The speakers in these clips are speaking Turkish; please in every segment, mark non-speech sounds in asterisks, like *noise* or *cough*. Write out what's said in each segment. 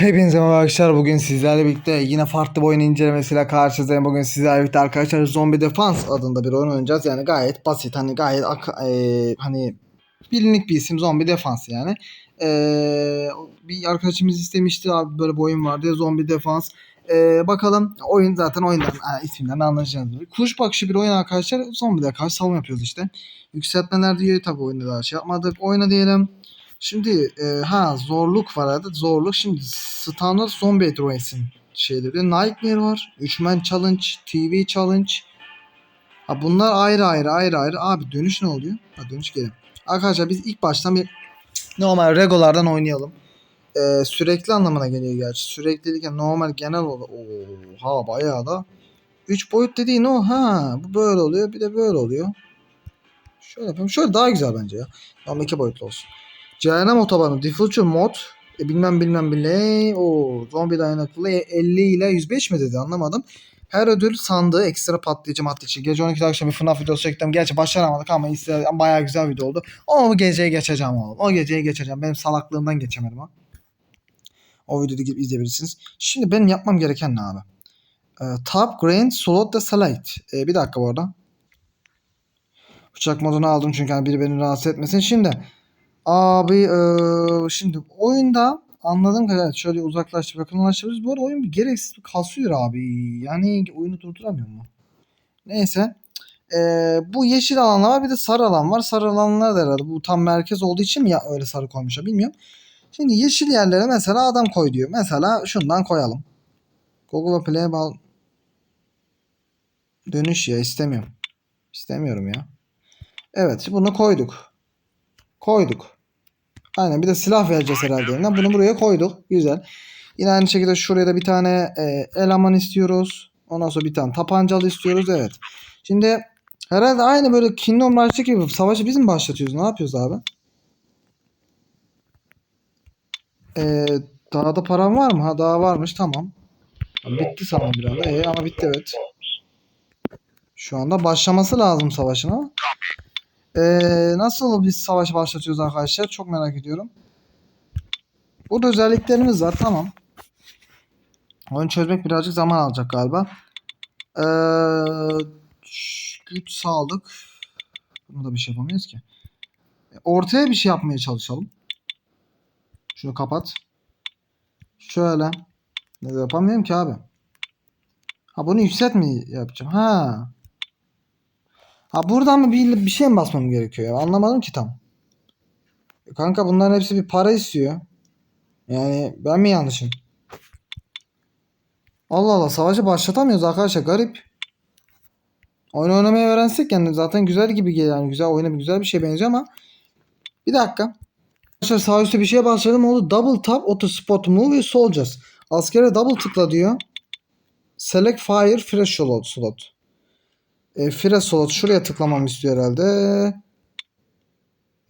Hepinize merhaba arkadaşlar. Bugün sizlerle birlikte yine farklı bir oyun incelemesiyle karşınızdayım. Bugün sizlerle birlikte arkadaşlar Zombie Defense adında bir oyun oynayacağız. Yani gayet basit. Hani gayet e, hani bilinlik bir isim Zombie Defense yani. E, bir arkadaşımız istemişti abi böyle bir oyun var diye Zombie Defense. E, bakalım oyun zaten oyundan ha, isminden anlayacağınız gibi. Kuş bakışı bir oyun arkadaşlar. Zombie'de karşı savunma yapıyoruz işte. Yükseltmeler diyor tabii oyunda daha şey yapmadık. Oyna diyelim. Şimdi e, ha zorluk var arada. Zorluk şimdi standart zombie race'in şeyleri. Nightmare var. Üçmen challenge, TV challenge. Ha bunlar ayrı ayrı ayrı ayrı. Abi dönüş ne oluyor? Ha dönüş gelin. Arkadaşlar biz ilk baştan bir normal regolardan oynayalım. E, sürekli anlamına geliyor gerçi. Sürekli derken normal genel olarak. Oha bayağı da. 3 boyut dediğin o ha. Bu böyle oluyor bir de böyle oluyor. Şöyle yapayım. Şöyle daha güzel bence ya. Ama iki boyutlu olsun. Cehennem otobanı Diffusion mod e, bilmem bilmem bile o zombi dayanıklılığı 50 ile 105 mi dedi anlamadım. Her ödül sandığı ekstra patlayıcı madde için. Gece 12'de akşam bir FNAF videosu çektim. Gerçi başaramadık ama bayağı güzel video oldu. Bu geceye geçeceğim oğlum. O geceye geçeceğim. Benim salaklığımdan geçemedim ha. O videoda gidip izleyebilirsiniz. Şimdi benim yapmam gereken ne abi? Ee, top Grand Slot de Select. Ee, bir dakika bu arada. Uçak modunu aldım çünkü hani biri beni rahatsız etmesin. Şimdi Abi eee, şimdi oyunda anladığım kadarıyla şöyle uzaklaştırıp yakınlaştırıyoruz. Bu arada oyun bir gereksiz bir kasıyor abi. Yani oyunu durduramıyor mu? Neyse. Eee, bu yeşil alanlar var bir de sarı alan var. Sarı alanlar da herhalde bu tam merkez olduğu için mi ya öyle sarı koymuşlar bilmiyorum. Şimdi yeşil yerlere mesela adam koy diyor. Mesela şundan koyalım. Google Play'e bağlı. Dönüş ya istemiyorum. İstemiyorum ya. Evet bunu koyduk. Koyduk. Aynen bir de silah vereceğiz herhalde eline. Bunu buraya koyduk. Güzel. Yine aynı şekilde şuraya da bir tane e, eleman istiyoruz. Ondan sonra bir tane tapancalı istiyoruz. Evet. Şimdi herhalde aynı böyle Kingdom Rush'taki gibi savaşı biz mi başlatıyoruz? Ne yapıyoruz abi? E, daha da param var mı? Ha daha varmış. Tamam. Bitti sanırım bir anda. E, ama bitti evet. Şu anda başlaması lazım savaşın ama. Ee, nasıl biz savaş başlatıyoruz arkadaşlar? Çok merak ediyorum. Burada özelliklerimiz var. Tamam. Oyunu çözmek birazcık zaman alacak galiba. Ee, güç sağlık. Bunu da bir şey yapamayız ki. Ortaya bir şey yapmaya çalışalım. Şunu kapat. Şöyle. Ne yapamıyorum ki abi. Ha bunu yükselt mi yapacağım? Ha. Ha buradan mı bir, bir şey mi basmam gerekiyor ya? Anlamadım ki tam. Kanka bunların hepsi bir para istiyor. Yani ben mi yanlışım? Allah Allah savaşı başlatamıyoruz arkadaşlar garip. Oyun oynamayı öğrensek yani zaten güzel gibi geliyor yani güzel oyuna güzel bir şey benziyor ama bir dakika. Arkadaşlar sağ üstte bir şeye başladım oldu. Double tap auto spot move soldiers. Askere double tıkla diyor. Select fire fresh slot. E, Fire şuraya tıklamamı istiyor herhalde.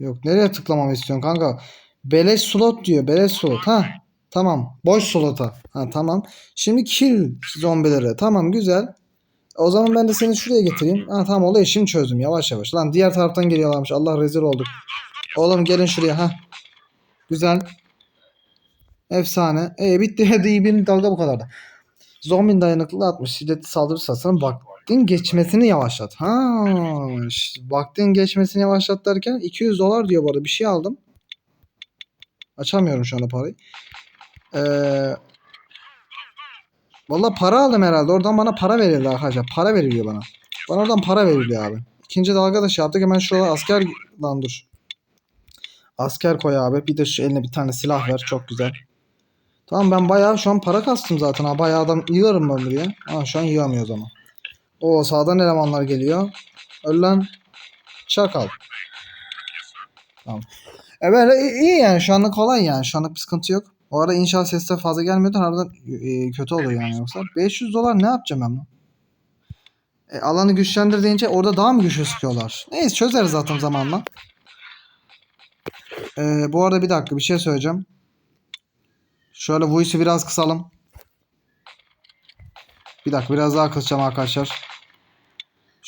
Yok nereye tıklamamı istiyorsun kanka? Beleş slot diyor. Beleş slot. Ha tamam. Boş slota. Ha tamam. Şimdi kill zombileri. Tamam güzel. O zaman ben de seni şuraya getireyim. Ha tamam olayı şimdi çözdüm yavaş yavaş. Lan diğer taraftan geliyorlarmış. Allah rezil olduk. Oğlum gelin şuraya ha. Güzel. Efsane. E bitti. *laughs* Hadi bir dalga bu kadar da. Zombi dayanıklılığı 60. Şiddetli saldırı sırasında vaktin geçmesini yavaşlat. Ha, vaktin geçmesini yavaşlat derken 200 dolar diyor bu arada. Bir şey aldım. Açamıyorum şu anda parayı. Ee, Valla para aldım herhalde. Oradan bana para verildi arkadaşlar. Para veriliyor bana. Bana oradan para veriliyor abi. İkinci dalga da şey yaptık. Hemen şurada asker... Lan dur. Asker koy abi. Bir de şu eline bir tane silah ver. Çok güzel. Tamam ben bayağı şu an para kastım zaten ha. Bayağı adam yığarım ben buraya. Ha şu an yığamıyoruz ama. O sağdan elemanlar geliyor. Öl lan. Çakal. Tamam. E böyle iyi yani şu anlık kolay yani. Şu anlık bir sıkıntı yok. O arada inşaat sesleri fazla gelmiyordu. Harbiden e, kötü oluyor yani yoksa. 500 dolar ne yapacağım ben bunu? E, alanı güçlendir deyince orada daha mı güçlü sıkıyorlar? Neyse çözeriz zaten zamanla. E, bu arada bir dakika bir şey söyleyeceğim. Şöyle voice'u biraz kısalım. Bir dakika biraz daha kısacağım arkadaşlar.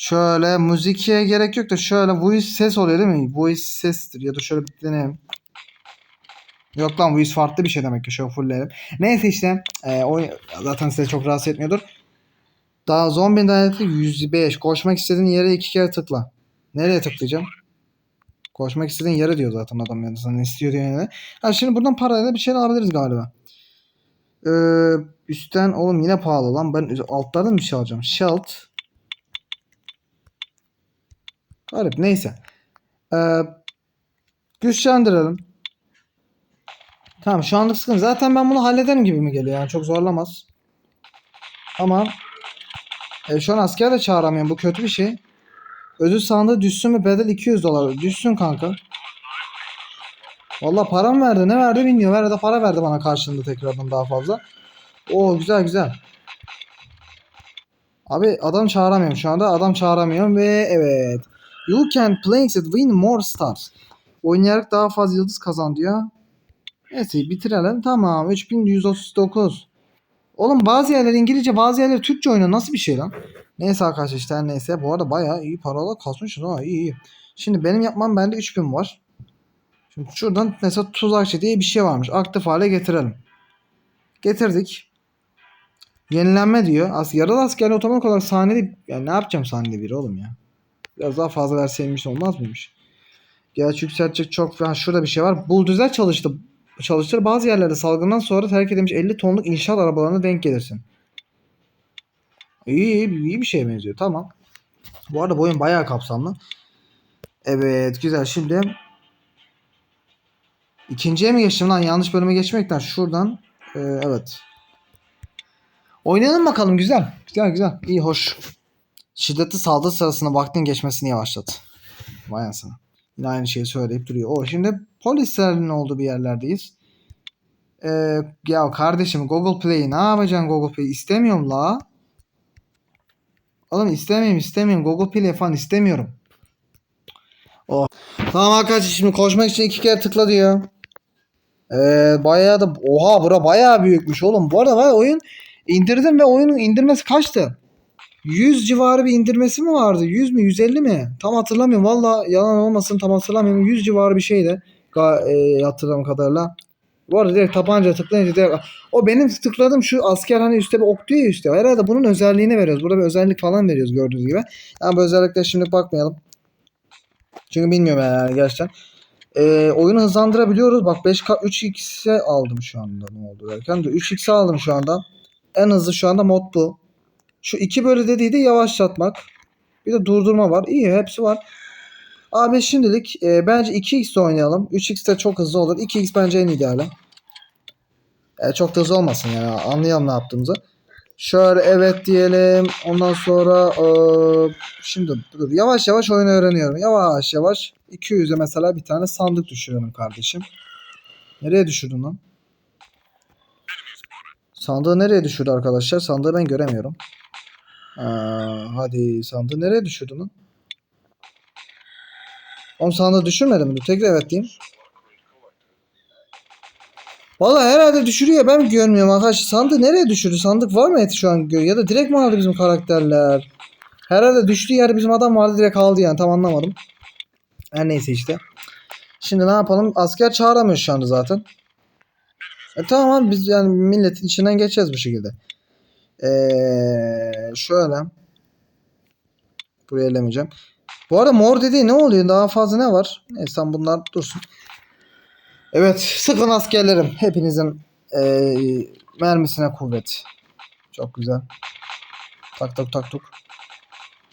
Şöyle müziğe gerek yok da şöyle voice ses oluyor değil mi? Voice sestir ya da şöyle bir deneyelim. Yok lan yüz farklı bir şey demek ki. Şöyle fullleyelim. Neyse işte. E, o zaten size çok rahatsız etmiyordur. Daha zombi dayanıklı 105. Koşmak istediğin yere iki kere tıkla. Nereye tıklayacağım? Koşmak istediğin yere diyor zaten adam yani. Sana istiyor diyor yani. Ha şimdi buradan parayla bir şeyler alabiliriz galiba. Ee, üstten oğlum yine pahalı lan. Ben altlardan bir şey alacağım. Shelt. Garip neyse. Ee, güçlendirelim. Tamam şu anlık sıkıntı. Zaten ben bunu hallederim gibi mi geliyor yani çok zorlamaz. Ama e, şu an asker de çağıramıyorum. Bu kötü bir şey. Ödül sandığı düşsün mü? Bedel 200 dolar. Düşsün kanka. Valla para mı verdi? Ne verdi bilmiyorum. Da para verdi bana karşılığında tekrardan daha fazla. Oo güzel güzel. Abi adam çağıramıyorum şu anda. Adam çağıramıyorum ve evet. You can play it win more stars. Oynayarak daha fazla yıldız kazan diyor. Neyse bitirelim. Tamam 3139. Oğlum bazı yerler İngilizce bazı yerler Türkçe oynuyor. Nasıl bir şey lan? Neyse arkadaşlar işte neyse. Bu arada bayağı iyi paralar kasmışız ha iyi iyi. Şimdi benim yapmam bende 3000 var. Şimdi şuradan mesela tuzakçı diye bir şey varmış. Aktif hale getirelim. Getirdik. Yenilenme diyor. As yaralı askerli otomatik olarak sahnede yani ne yapacağım sahnede bir oğlum ya. Biraz daha fazla verseymiş olmaz mıymış? Gerçi yükseltecek çok falan şurada bir şey var. Buldozer çalıştı. Çalıştır bazı yerlerde salgından sonra terk edilmiş 50 tonluk inşaat arabalarına denk gelirsin. İyi, iyi, iyi bir şeye benziyor. Tamam. Bu arada bu oyun bayağı kapsamlı. Evet güzel. Şimdi ikinciye mi geçtim lan? Yanlış bölüme geçmekten şuradan. Ee, evet. Oynayalım bakalım. Güzel. Güzel güzel. İyi hoş. Şiddetli saldırı sırasında vaktin geçmesini yavaşlat. Vay anasını. Yine aynı şeyi söyleyip duruyor. O şimdi polislerin olduğu bir yerlerdeyiz. Ee, ya kardeşim Google Play ne yapacaksın Google Play? İstemiyorum la. Oğlum istemiyorum istemiyorum. Google Play falan istemiyorum. Oh. Tamam arkadaşlar şimdi koşmak için iki kere tıkla diyor. Ee, bayağı da oha bura bayağı büyükmüş oğlum. Bu arada var oyun indirdim ve oyunun indirmesi kaçtı? 100 civarı bir indirmesi mi vardı? 100 mü 150 mi? Tam hatırlamıyorum. Valla yalan olmasın tam hatırlamıyorum. 100 civarı bir şeydi. E, hatırladığım kadarıyla. Bu arada direkt tabanca tıklayınca direkt... O benim tıkladığım şu asker hani üstte bir ok diyor ya üstte. Herhalde bunun özelliğini veriyoruz. Burada bir özellik falan veriyoruz gördüğünüz gibi. Ama bu özelliklere şimdi bakmayalım. Çünkü bilmiyorum yani gerçekten. Ee, oyunu hızlandırabiliyoruz. Bak 5K 3x'e aldım şu anda ne oldu derken de 3x'e aldım şu anda. En hızlı şu anda mod bu. Şu iki böyle dediği de yavaşlatmak. Bir de durdurma var. İyi hepsi var. Abi şimdilik e, bence 2x oynayalım. 3x de çok hızlı olur. 2x bence en ideali. E, çok da hızlı olmasın yani anlayalım ne yaptığımızı. Şöyle evet diyelim. Ondan sonra e, şimdi dur yavaş yavaş oyunu öğreniyorum. Yavaş yavaş 200'e mesela bir tane sandık düşürüyorum kardeşim. Nereye düşürdün lan? Sandığı nereye düşürdü arkadaşlar? Sandığı ben göremiyorum. Aa, hadi sandığı nereye düşürdün lan? Oğlum sandığı düşürmedi mi? Tekrar evet diyeyim. Valla herhalde düşürüyor. Ben görmüyorum arkadaşlar. Sandığı nereye düşürdü? Sandık var mı eti şu an? Ya da direkt mi aldı bizim karakterler? Herhalde düştüğü yer bizim adam vardı direkt aldı yani. Tam anlamadım. Her neyse işte. Şimdi ne yapalım? Asker çağıramıyor şu anda zaten. E tamam abi biz yani milletin içinden geçeceğiz bu şekilde. Ee, şöyle. Buraya elemeyeceğim. Bu arada mor dediği ne oluyor? Daha fazla ne var? Neyse bunlar dursun. Evet sıkın askerlerim. Hepinizin ee, mermisine kuvvet. Çok güzel. Tak tak tak tak.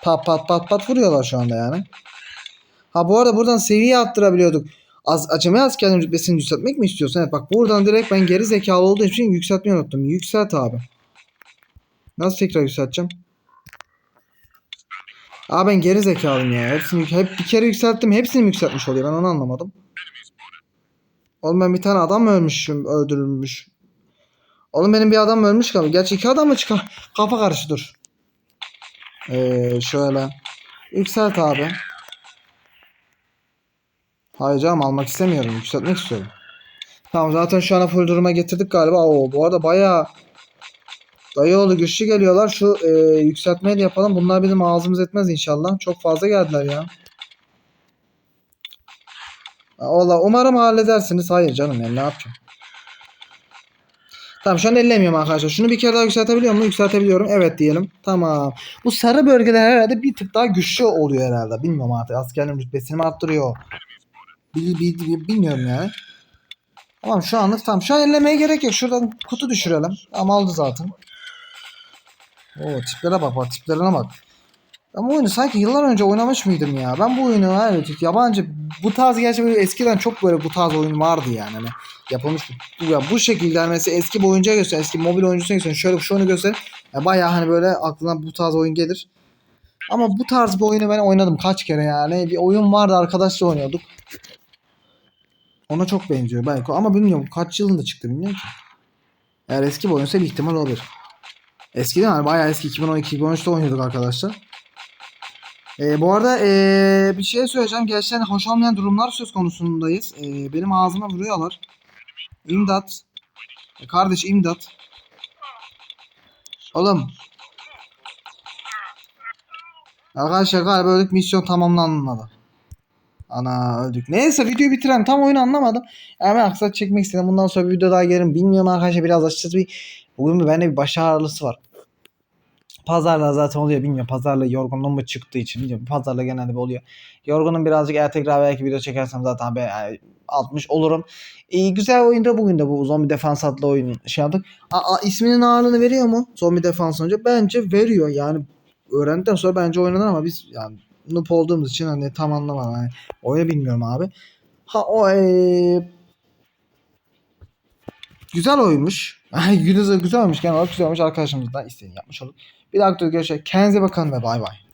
Pat pat pat pat vuruyorlar şu anda yani. Ha bu arada buradan seviye attırabiliyorduk. Az, acemi askerlerin rütbesini yükseltmek mi istiyorsun? Evet bak buradan direkt ben geri zekalı olduğu için yükseltmeyi unuttum. Yükselt abi. Nasıl tekrar yükselteceğim? Aa ben geri zekalıyım ya. Hepsini hep bir kere yükselttim. Hepsini mi yükseltmiş oluyor? Ben onu anlamadım. Oğlum ben bir tane adam ölmüşüm, öldürülmüş. Oğlum benim bir adam ölmüş galiba. Gerçi iki adam mı çıkar? Kafa karşı dur. Ee, şöyle. Yükselt abi. Hayır canım almak istemiyorum. Yükseltmek istiyorum. Tamam zaten şu an full duruma getirdik galiba. Oo, bu arada bayağı Dayıoğlu güçlü geliyorlar. Şu e, yükseltmeyi de yapalım. Bunlar bizim ağzımız etmez inşallah. Çok fazla geldiler ya. Valla umarım halledersiniz. Hayır canım yani ne yapacağım? Tamam şu an ellemiyorum arkadaşlar. Şunu bir kere daha yükseltebiliyor muyum? Yükseltebiliyorum. Evet diyelim. Tamam. Bu sarı bölgeler herhalde bir tık daha güçlü oluyor herhalde. Bilmiyorum artık. Askerlerin rütbesini mi arttırıyor? Bil, bil- bil- bilmiyorum yani. Tamam şu anlık tamam. Şu an ellemeye gerek yok. Şuradan kutu düşürelim. Ama aldı zaten. Oo tiplere bak bak tiplerine bak. Ama oyunu sanki yıllar önce oynamış mıydım ya? Ben bu oyunu evet yabancı bu tarz gerçi böyle eskiden çok böyle bu tarz oyun vardı yani. Hani yapılmış bu, ya bu şekilde hani mesela eski bir oyuncuya göster, eski mobil oyuncusuna göster. Şöyle şu oyunu göster. Ya bayağı hani böyle aklına bu tarz oyun gelir. Ama bu tarz bir oyunu ben oynadım kaç kere yani. Bir oyun vardı arkadaşla oynuyorduk. Ona çok benziyor belki ama bilmiyorum kaç yılında çıktı bilmiyorum ki. Eğer eski bir oyunsa bir ihtimal olabilir. Eskiden hani bayağı eski 2012-2013'te oynuyorduk arkadaşlar. Ee, bu arada ee, bir şey söyleyeceğim. Gerçekten hoş olmayan durumlar söz konusundayız. Ee, benim ağzıma vuruyorlar. İmdat. E, kardeş imdat. Oğlum. Arkadaşlar galiba öldük misyon tamamlanmadı. Ana öldük. Neyse videoyu bitirelim. Tam oyunu anlamadım. Hemen aksat çekmek istedim. Bundan sonra bir video daha gelirim. Bilmiyorum arkadaşlar biraz açıkçası bir bugün bende bir baş ağrısı var. Pazarla zaten oluyor bilmiyorum. Pazarla yorgunluğum mu çıktığı için bilmiyorum. Pazarla genelde oluyor. Yorgunum birazcık eğer tekrar belki video çekersem zaten be, yani 60 olurum. İyi güzel oyunda bugün de bu zombi defans adlı oyun şey yaptık. Aa, isminin ağırlığını veriyor mu? Zombi defans önce bence veriyor. Yani öğrendikten sonra bence oynanır ama biz yani noob olduğumuz için hani tam anlamadım. Yani oyunu bilmiyorum abi. Ha o eee güzel oymuş. *laughs* güzel, güzel olmuş. Genel olarak güzel olmuş. Arkadaşımızdan isteğini yapmış olduk. Bir videoda görüşürüz. Kendinize bakın ve bay bay.